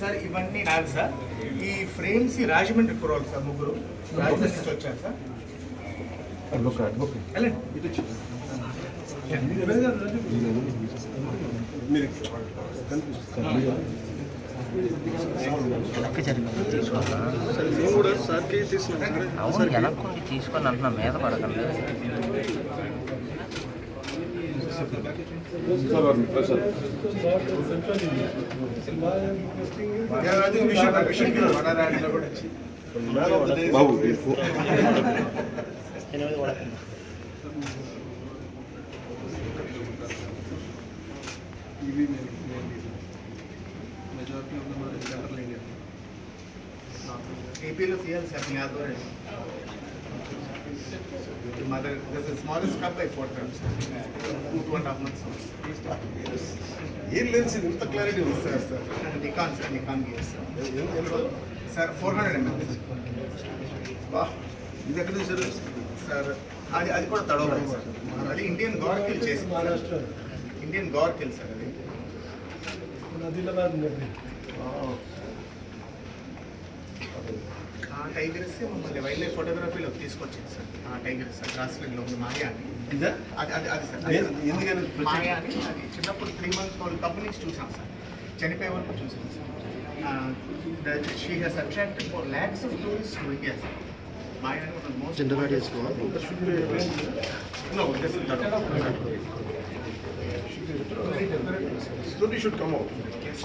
Sir ఇవన్నీ నాది sir. ఈ ఫ్రేమ్స్ రాజమండ్రి కురవాలి సార్ ముగ్గురు. రాజమండ్రి నుంచి వచ్చారు సార్. మీరు వెనక్కి జరిగింది తీసుకోవాలా అవును వెనక్కుండి తీసుకొని అంటున్నా మీద పడకండి. Yeah, I majority are in central India ఏపీలో తీయాలి సార్ మీ ఆధ్వర్యం mother this is smallest cup by four times two two and half months ఏం లెన్స్ ఇది ఇంత క్లారిటీ ఉంది. Sir sir Nikon sir Nikon sir. Sir four hundred ML బా ఇది ఎక్కడ తీసారు సార్? అది అది కూడా తడవ సార్ అది ఇండియన్ గౌర్ కిల్ చేసి ఇండియన్ గౌర్ కిల్ సార్ అది. ఆదిలాబాద్ నిర్ణయం ఆ టైగర్స్ మమ్మల్ని వైల్డ్ లైఫ్ ఫోటోగ్రఫీలో తీసుకొచ్చింది సార్. ఆ టైగర్ సార్ గ్రాస్లెండ్లో ఉంది మాయా అని ఇదా? అది అది అది సార్. ఎందుకని మాయా అని అది చిన్నప్పుడు త్రీ మంత్స్ ఓల్డ్ కప్ నుంచి చూసాం సార్. చనిపోయే వరకు చూసాం sir. She has attracted for lakhs of tourist to India sir Maya అని most No, this is not. Should come out. Yes.